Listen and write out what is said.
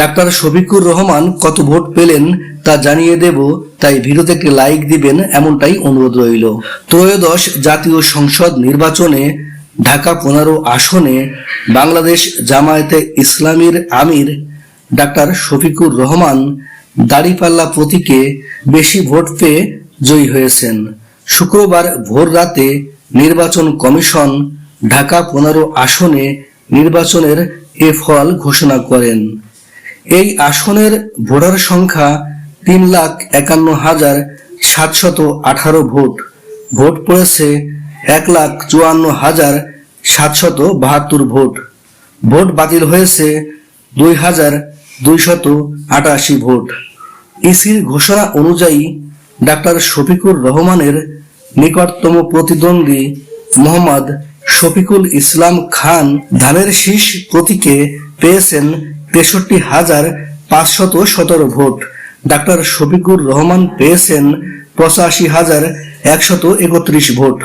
Doctor Shafiqur Rahman কত vote পেলেন তা জানিয়ে দেব, তাই ভিডিওতে একটি লাইক দিবেন এমনটাই অনুরোধ রইল। ত্রয়োদশ জাতীয় সংসদ নির্বাচনে ঢাকা পনেরো আসনে বাংলাদেশ জামায়াতে ইসলামীর আমির ডাক্তার শফিকুর রহমান দাড়িপাল্লা প্রতীকে বেশি ভোট পেয়ে জয়ী হয়েছেন। শুক্রবার ভোর রাতে নির্বাচন কমিশন ঢাকা পনেরো আসনে নির্বাচনের এ ফল ঘোষণা করেন। এই আসনের ভোটার সংখ্যা তিন লাখ একান্ন হাজার সাতশত আঠারো ভোট। ভোট পড়েছে এক লাখ চুয়ান্ন হাজার সাতশত বাহাত্তর ভোট। ভোট বাতিল হয়েছে দুই হাজার দুইশত আটাশি ভোট। ইসির ঘোষণা অনুযায়ী ডাক্তার শফিকুর রহমানের নিকটতম প্রতিদ্বন্দ্বী মোহাম্মদ শফিকুল ইসলাম খান ধানের শীষ প্রতীকে পেয়েছেন তেষট্টি হাজার পাঁচশত সতেরো ভোট। ডাক্তার শফিকুর রহমান পেয়েছেন পঁচাশি হাজার একশত একত্রিশ ভোট।